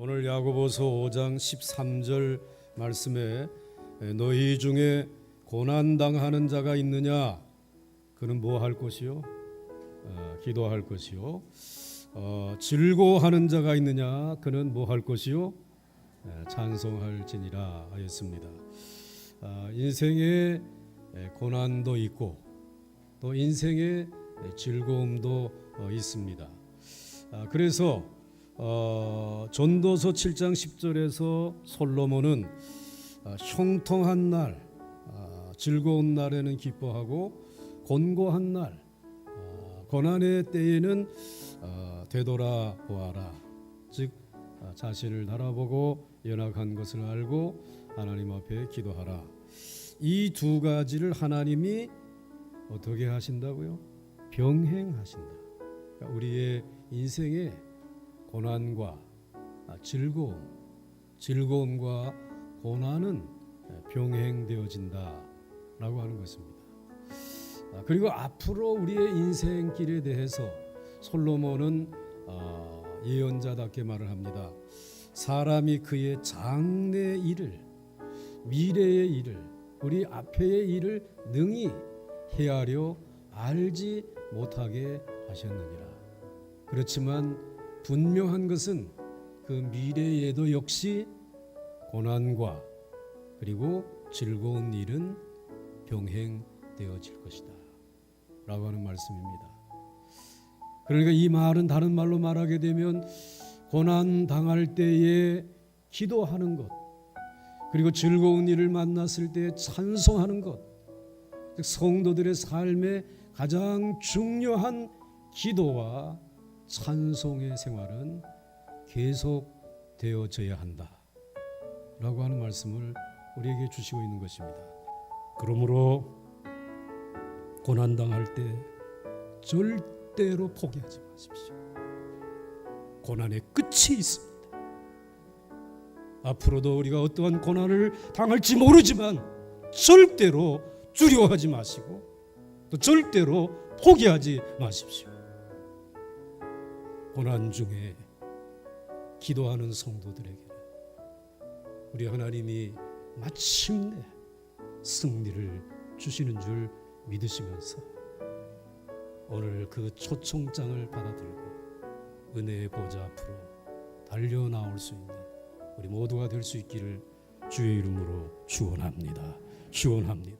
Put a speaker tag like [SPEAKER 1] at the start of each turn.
[SPEAKER 1] 오늘 야고보서 5장 13절 말씀에 너희 중에 고난 당하는 자가 있느냐? 그는 뭐 할 것이요? 어, 기도할 것이요. 어, 즐거워하는 자가 있느냐? 그는 뭐 할 것이요? 에, 찬송할지니라 하였습니다. 아, 인생에 에, 고난도 있고 또 인생에 에, 즐거움도 어, 있습니다. 아, 그래서 어, 전도서 7장 10절에서 솔로몬은 아, 형통한 날, 아, 즐거운 날에는 기뻐하고 곤고한 날, 아, 고난의 때에는 아, 되돌아 보아라. 즉 아, 자신을 달아보고 연약한 것을 알고 하나님 앞에 기도하라. 이 두 가지를 하나님이 어떻게 하신다고요? 병행하신다. 그러니까 우리의 인생에 고난과 아, 즐거움, 즐거움과 고난은 병행되어진다라고 하는 것입니다. 아, 그리고 앞으로 우리의 인생길에 대해서 솔로몬은 아, 예언자답게 말을 합니다. 사람이 그의 장래 일을 미래의 일을 우리 앞의 일을 능히 헤아려 알지 못하게 하셨느니라. 그렇지만 분명한 것은 그 미래에도 역시 고난과 그리고 즐거운 일은 병행되어질 것이다. 라고 하는 말씀입니다. 그러니까 이 말은 다른 말로 말하게 되면 고난 당할 때에 기도하는 것 그리고 즐거운 일을 만났을 때 찬송하는 것즉 성도들의 삶의 가장 중요한 기도와 찬송의 생활은 계속 되어져야 한다 라고 하는 말씀을 우리에게 주시고 있는 것입니다. 그러므로 고난 당할 때 절대로 포기하지 마십시오. 고난의 끝이 있습니다. 앞으로도 우리가 어떠한 고난을 당할지 모르지만 절대로 두려워하지 마시고 또 절대로 포기하지 마십시오. 고난 중에 기도하는 성도들에게는 우리 하나님이 마침내 승리를 주시는 줄 믿으시면서 오늘 그 초청장을 받아들고 은혜의 보좌 앞으로 달려 나올 수 있는 우리 모두가 될 수 있기를 주의 이름으로 축원합니다. 축원합니다.